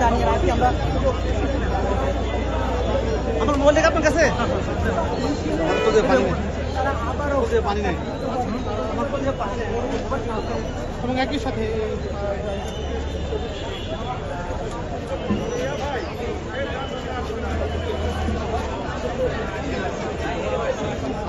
জানিয়ে আমরা আমার মোবাইল লেখা আপনার কাছে একই সাথে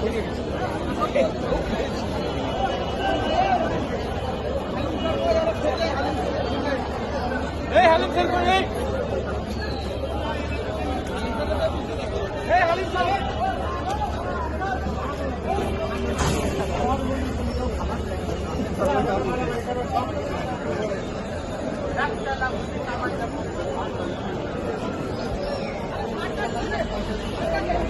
আমার কোথায় পানি নেই এবং একই সাথে আবার আর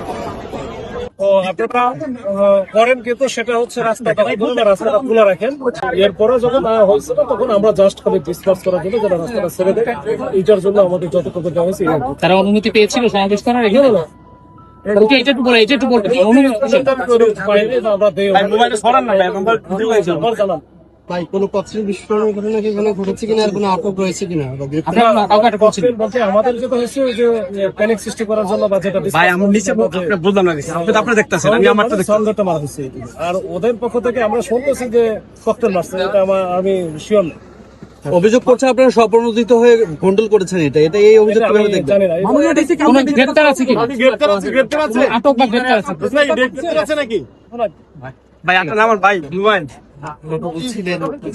আপনারা করেন কিন্তু সেটা হচ্ছে রাস্তাটা রাস্তাটা খোলা রাখেন। এরপরে যখন হয়েছিল তখন আমরা জাস্ট খালি ডিসকাস করার জন্য যারা রাস্তাটা ছেড়ে দেয়। এটার জন্য আমাদের যতটুকু দেওয়া হয়েছে। তারা অনুমতি পেয়েছিল সমাবেশ করার পাইলে আমরা ভাই কোনো পথের বিস্ফোরণের ঘটনা কি এখানে ঘটেছে কিনা? আর কোনো আটক রয়েছে কিনা? বা গ্রেপ্তার আপনারা কাউকে আটক করছেন? কষ্টের বলতে আমাদের যেটা হয়েছে যে প্যানিক সৃষ্টি করার জন্য বা যেটা ভাই আমার নিচে আপনি বুঝলাম না আপনি আপনি দেখতেছেন আমি আমারটা দেখতে সন্দেহটা মারা হয়েছে আর ওদের পক্ষ থেকে আমরা শুনতেছি যে ককটেল মারছে এটা আমার আমি শিওর না। অভিযোগ করছে আপনারা স্বপ্রণোদিত হয়ে গন্ডল করেছেন এটা। এটা এই অভিযোগ কীভাবে দেখবেন? জানি না কোনো গ্রেপ্তার আছে কি? গ্রেপ্তার আছে গ্রেপ্তার আছে। আটক বা গ্রেপ্তার আছে? গ্রেপ্তার আছে নাকি? ভাই আপনার নাম ভাই মোবাইল 아, 그거 뭐 칠해놓고.